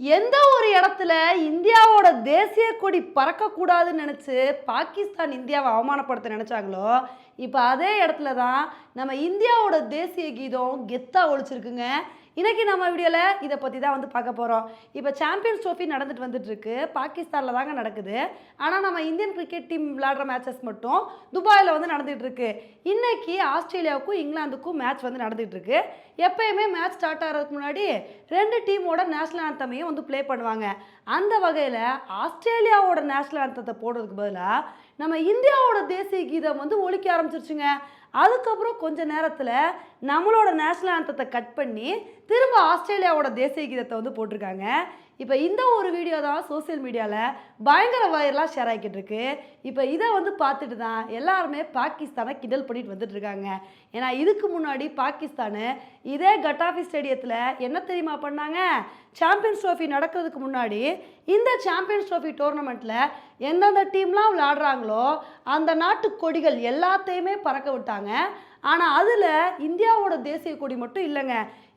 எந்த ஒரு இடத்துல இந்தியாவோட தேசிய கொடி பறக்கக்கூடாதுன்னு நினச்சி பாகிஸ்தான் இந்தியாவை அவமானப்படுத்த நினச்சாங்களோ இப்போ அதே இடத்துல தான் நம்ம இந்தியாவோட தேசிய கீதம் கெத்தாக ஒழிச்சிருக்குங்க. இன்றைக்கி நம்ம வீடியோவில் இதை பற்றி தான் வந்து பார்க்க போகிறோம் இப்போ சாம்பியன்ஸ் ட்ரோஃபி நடந்துட்டு வந்துட்டுருக்கு. பாகிஸ்தானில் தாங்க நடக்குது. ஆனால் நம்ம இந்தியன் கிரிக்கெட் டீம் விளையாடுற மேட்சஸ் மட்டும் துபாயில் வந்து நடந்துகிட்ருக்கு இன்றைக்கி ஆஸ்திரேலியாவுக்கும் இங்கிலாந்துக்கும் மேட்ச் வந்து நடந்துகிட்ருக்கு எப்போயுமே மேட்ச் ஸ்டார்ட் ஆகிறதுக்கு முன்னாடி ரெண்டு டீமோட நேஷ்னல் ஆந்தமையும் வந்து ப்ளே பண்ணுவாங்க. அந்த வகையில் ஆஸ்திரேலியாவோட நேஷ்னல் ஆந்தத்தை போடுறதுக்கு பதிலாக நம்ம இந்தியாவோட தேசிய கீதம் வந்து ஒழிக்க ஆரம்பிச்சிருச்சுங்க. அதுக்கப்புறம் கொஞ்ச நேரத்தில் நம்மளோட நேஷனல் ஆந்தத்தை கட் பண்ணி திரும்ப ஆஸ்திரேலியாவோட தேசிய கீதத்தை வந்து போட்டிருக்காங்க. இப்போ இந்த ஒரு வீடியோ தான் சோஷியல் மீடியாவில் பயங்கர வயர்லாம் ஷேர் ஆகிக்கிட்டு இருக்கு. இப்போ இதை வந்து பார்த்துட்டு தான் எல்லாருமே பாகிஸ்தானை கிண்டல் பண்ணிட்டு வந்துட்டு இருக்காங்க. ஏன்னா இதுக்கு முன்னாடி பாகிஸ்தானு இதே கட்டாஃபி ஸ்டேடியத்தில் என்ன தெரியுமா பண்ணாங்க? சாம்பியன்ஸ் ட்ரோஃபி நடக்கிறதுக்கு முன்னாடி இந்த சாம்பியன்ஸ் ட்ரோஃபி டோர்னமெண்ட்டில் எந்தெந்த டீம்லாம் விளையாடுறாங்களோ அந்த நாட்டு கொடிகள் எல்லாத்தையுமே பறக்க விட்டாங்க. ஆனால் அதில் இந்தியாவோட தேசிய கொடி மட்டும் இல்லைங்க.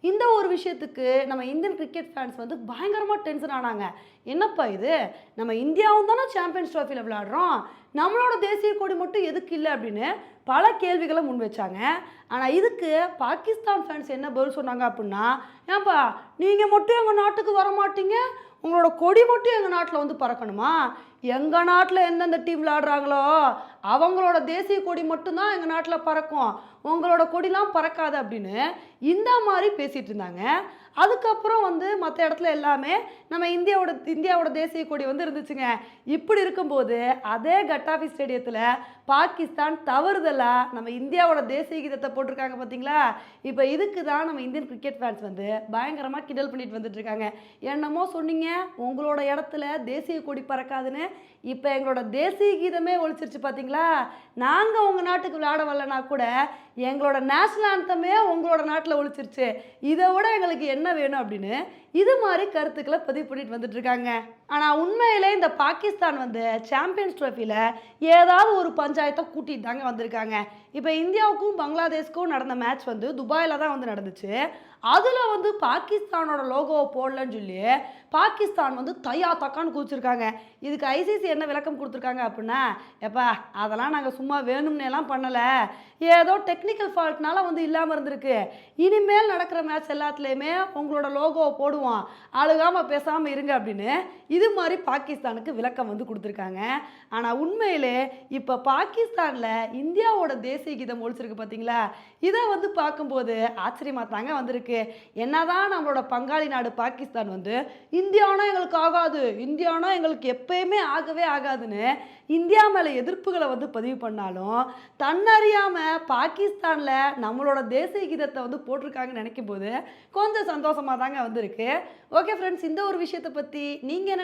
இந்த ஒரு விஷயத்துக்கு நம்ம இந்தியன் கிரிக்கெட் ஃபேன்ஸ் வந்து பயங்கரமாக டென்ஷன் ஆனாங்க. என்னப்பா இது? நம்ம இந்தியாவும் தானே சாம்பியன்ஸ் ட்ராஃபியில் விளையாடுறோம். நம்மளோட தேசிய கொடி மட்டும் எதுக்கு இல்லை அப்படின்னு பல கேள்விகளை முன் வச்சாங்க. ஆனால் இதுக்கு பாகிஸ்தான் ஃபேன்ஸ் என்ன பதில் சொன்னாங்க அப்படின்னா ஏன்பா நீங்கள் மட்டும் எங்கள் நாட்டுக்கு வர மாட்டீங்க உங்களோட கொடி மட்டும் எங்கள் நாட்டில் வந்து பறக்கணுமா? எங்கள் நாட்டில் எந்தெந்த டீம் விளாடுறாங்களோ அவங்களோட தேசிய கொடி மட்டும்தான் எங்கள் நாட்டில் பறக்கும். உங்களோட கொடிலாம் பறக்காது அப்படின்னு இந்த மாதிரி பேசிகிட்டு இருந்தாங்க. அதுக்கப்புறம் வந்து மற்ற இடத்துல எல்லாமே நம்ம இந்தியாவோட இந்தியாவோட தேசிய கொடி வந்து இருந்துச்சுங்க. இப்படி இருக்கும்போது அதே கட்டாஃபி ஸ்டேடியத்தில் பாகிஸ்தான் தவறுதலாக நம்ம இந்தியாவோட தேசிய கீதத்தை போட்டிருக்காங்க பார்த்தீங்களா இப்போ இதுக்கு தான் நம்ம இந்தியன் கிரிக்கெட் ஃபேன்ஸ் வந்து பயங்கரமாக கிண்டல் பண்ணிட்டு வந்துட்டு இருக்காங்க. என்னமோ சொன்னீங்க உங்களோட இடத்துல தேசிய கொடி பறக்காதுன்னு இப்போ எங்களோட தேசிய கீதமே ஒழிச்சிருச்சு பார்த்தீங்களா நாங்கள் உங்கள் நாட்டுக்கு விளையாட வரலனா கூட எங்களோட நேஷனல் ஆந்தமே உங்களோட நாட்டில் ஒழிச்சிருச்சு. இதை விட எங்களுக்கு என்ன வேணும் அப்படின்னு இது மாதிரி கருத்துக்களை பதிவு பண்ணிட்டு வந்துட்டுருக்காங்க ஆனால் உண்மையிலே இந்த பாகிஸ்தான் வந்து சாம்பியன்ஸ் ட்ரோஃபியில் ஏதாவது ஒரு பஞ்சாயத்தை கூட்டிட்டு தாங்க வந்திருக்காங்க. இப்போ இந்தியாவுக்கும் பங்களாதேஷ்க்கும் நடந்த மேட்ச் வந்து துபாயில் தான் வந்து நடந்துச்சு. அதில் வந்து பாகிஸ்தானோட லோகோவை போடலன்னு சொல்லி பாகிஸ்தான் வந்து தையா தக்கான்னு குதிச்சிருக்காங்க. இதுக்கு ஐசிசி என்ன விளக்கம் கொடுத்துருக்காங்க அப்படின்னா எப்பா அதெல்லாம் நாங்கள் சும்மா வேணும்னே எல்லாம் பண்ணலை. ஏதோ டெக்னிக்கல் ஃபால்ட்னால வந்து இல்லாமல் இருந்திருக்கு. இனிமேல் நடக்கிற மேட்ச் எல்லாத்துலேயுமே உங்களோட லோகோவை போடுவோம். அழுகாமல் பேசாமல் இருங்க அப்படின்னு இது மாதிரி பாகிஸ்தானுக்கு விளக்கம் வந்து கொடுத்துருக்காங்க. ஆனால் உண்மையிலே இப்போ பாகிஸ்தானில் இந்தியாவோட தேசிய கீதம் ஒழிச்சிருக்கு பார்த்தீங்களா இதை வந்து பார்க்கும்போது ஆச்சரியமாக தாங்க வந்திருக்கு. என்னதான் நம்மளோட பங்காளி நாடு பாகிஸ்தான் வந்து இந்தியானா எங்களுக்கு ஆகாது இந்தியானா எங்களுக்கு எப்பயுமே ஆகவே ஆகாதுன்னு இந்தியா மேலே எதிர்ப்புகளை வந்து பதிவு பண்ணாலும் தன்னறியாமல் பாகிஸ்தானில் நம்மளோட தேசிய கீதத்தை வந்து போட்டிருக்காங்கன்னு நினைக்கும் போது கொஞ்சம் சந்தோஷமாக தாங்க வந்திருக்கு. ஓகே ஃப்ரெண்ட்ஸ் இந்த ஒரு விஷயத்தை பற்றி நீங்கள் என்ன